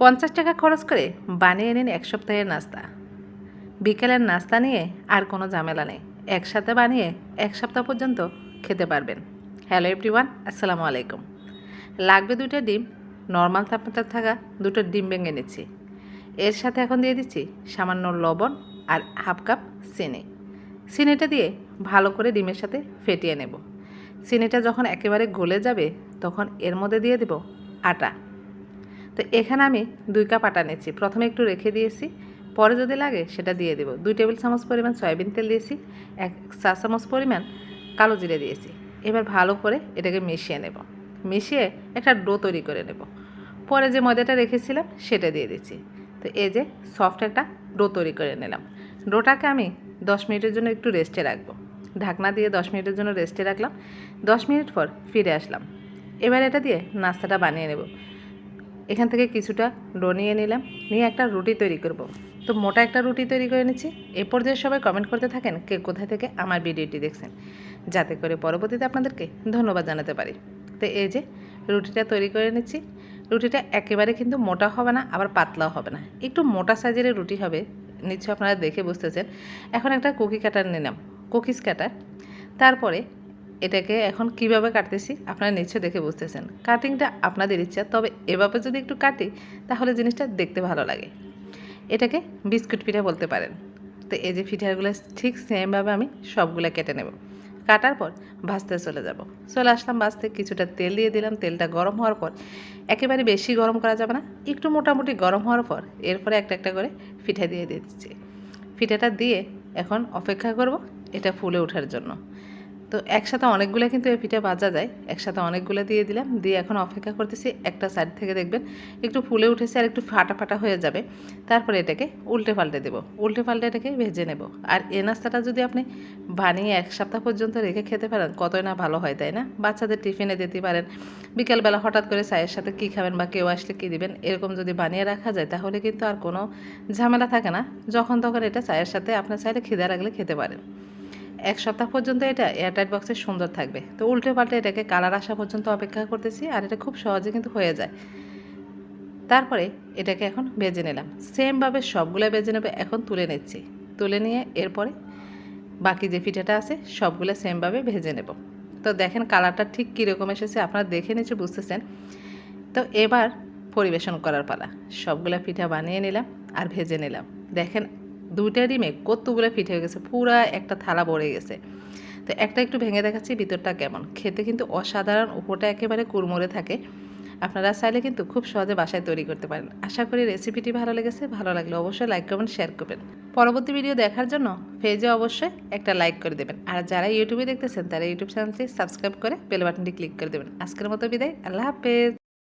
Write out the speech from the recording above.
পঞ্চাশ টাকা খরচ করে বানিয়ে নিন এক সপ্তাহের নাস্তা। বিকেলের নাস্তা নিয়ে আর কোনো ঝামেলা নেই। একসাথে বানিয়ে এক সপ্তাহ পর্যন্ত খেতে পারবেন। হ্যালো এভরিওয়ান, আসসালামু আলাইকুম। লাগবে দুটো ডিম, নর্মাল তাপমাত্রা থাকা দুটো ডিম ভেঙে নিচ্ছি। এর সাথে এখন দিয়ে দিচ্ছি সামান্য লবণ আর হাফ কাপ চিনি। চিনিটা দিয়ে ভালো করে ডিমের সাথে ফেটিয়ে নেব। চিনিটা যখন একেবারে গলে যাবে তখন এর মধ্যে দিয়ে দেব আটা। তো এখানে আমি দুই কাপ আটা নিচ্ছি প্রথমে একটু রেখে দিয়েছি, পরে যদি লাগে সেটা দিয়ে দেবো। দুই টেবিল চামচ পরিমাণ সয়াবিন তেল দিয়েছি, এক চা চামচ পরিমাণ কালো জিরে দিয়েছি। এবার ভালো করে এটাকে মিশিয়ে নেব। মিশিয়ে একটা ডো তৈরি করে নেব। পরে যে ময়দাটা রেখেছিলাম সেটা দিয়ে দিচ্ছি। তো এই যে সফট একটা ডো তৈরি করে নিলাম। ডোটাকে আমি দশ মিনিটের জন্য একটু রেস্টে রাখব। ঢাকনা দিয়ে দশ মিনিটের জন্য রেস্টে রাখলাম। দশ মিনিট পর ফিরে আসলাম। এবার এটা দিয়ে নাস্তাটা বানিয়ে নেব। এখান থেকে কিছুটা ডো নিয়ে নিলাম, নিয়ে একটা রুটি তৈরি করব। তো মোটা একটা রুটি তৈরি করে নিচ্ছি। এ পর্যায়ে সবাই কমেন্ট করতে থাকেন কে কোথায় থেকে আমার ভিডিওটি দেখছেন। যাতে করে পরবর্তীতে আপনাদেরকে ধন্যবাদ জানাতে পারি। তো এই যে রুটিটা তৈরি করে নিচ্ছি। রুটিটা একেবারে কিন্তু মোটা হবে না, আবার পাতলাও হবে না। একটু মোটা সাইজের রুটি হবে নিশ্চয় আপনারা দেখে বুঝতেছেন। এখন একটা কুকি কাটার নিলাম, কুকিজ কাটার। তারপরে এটাকে এখন কীভাবে কাটতেছি আপনারা নিশ্চয় দেখে বুঝতেছেন। কাটিংটা আপনাদের ইচ্ছা, তবে এভাবে যদি একটু কাটি, তাহলে জিনিসটা দেখতে ভালো লাগে। এটাকে বিস্কুট পিঠা বলতে পারেন। তো এই যে পিঠাগুলো ঠিক সেমভাবে আমি সবগুলো কেটে নেব। কাটার পর ভাজতে চলে যাব। চলে আসলাম ভাজতে, কিছুটা তেল দিয়ে দিলাম। তেলটা গরম হওয়ার পর একেবারে বেশি গরম করা যাবে না, একটু মোটামুটি গরম হওয়ার পর এরপরে একটা একটা করে পিঠা দিয়ে দিচ্ছি। পিঠাটা দিয়ে এখন অপেক্ষা করব এটা ফুলে ওঠার জন্য। তো একসাথে অনেকগুলো কিন্তু এই পিঠা ভাজা যায়। একসাথে অনেকগুলো দিয়ে দিলাম। দিয়ে এখন অপেক্ষা করতেছি একটা সাইড থেকে দেখবেন একটু ফুলে উঠেছে আর একটু ফাটা ফাটা হয়ে যাবে। তারপরে এটাকে উল্টে পাল্টে দেবো। উল্টে পাল্টে এটাকে ভেজে নেব। আর এ নাস্তাটা যদি আপনি বানিয়ে এক সপ্তাহ পর্যন্ত রেখে খেতে পারেন, কতই না ভালো হয়, তাই না? বাচ্চাদের টিফিনে দিতে পারেন। বিকেলবেলা হঠাৎ করে চায়ের সাথে কী খাবেন বা কেউ আসলে কী দিবেন, এরকম যদি বানিয়ে রাখা যায়, তাহলে কিন্তু আর কোনো ঝামেলা থাকে না। যখন তখন এটা চায়ের সাথে আপনার চাইলে খিদে রাখলে খেতে পারেন। এক সপ্তাহ পর্যন্ত এটা এয়ারটাইট বক্সে সুন্দর থাকবে। তো উল্টে পাল্টে এটাকে কালার আসা পর্যন্ত অপেক্ষা করতেছি আর এটা খুব সহজে কিন্তু হয়ে যায়। তারপরে এটাকে এখন ভেজে নিলাম। সেমভাবে সবগুলো বেজে নেবে, এখন তুলে নিচ্ছি। তুলে নিয়ে এরপরে বাকি যে পিঠাটা আছে, সবগুলো সেমভাবে ভেজে নেব। তো দেখেন কালারটা ঠিক কীরকম এসেছে, আপনারা দেখে নিচে বুঝতেছেন। তো এবার পরিবেশন করার পালা। সবগুলো পিঠা বানিয়ে নিলাম আর ভেজে নিলাম। দেখেন দুইটা ডিমে কতগুলো ফিট হয়ে গেছে, পুরা একটা থালা ভরে গেছে। তো একটা একটু ভেঙে দেখাচ্ছি ভিতরটা কেমন। খেতে কিন্তু অসাধারণ, উপরটা একেবারে কুড়মুড়ে থাকে। আপনারা চাইলে কিন্তু খুব সহজে বাসায় তৈরি করতে পারেন। আশা করি রেসিপিটি ভালো লেগেছে, ভালো লাগলে অবশ্যই লাইক কমেন্ট শেয়ার করবেন। পরবর্তী ভিডিও দেখার জন্য পেজে অবশ্যই একটা লাইক করে দেবেন। আর যারা ইউটিউবে দেখতেছেন, তারা ইউটিউব চ্যানেলটি সাবস্ক্রাইব করে বেল বাটনটি ক্লিক করে দেবেন। আজকের মতো বিদায়, আল্লাহ হাফেজ।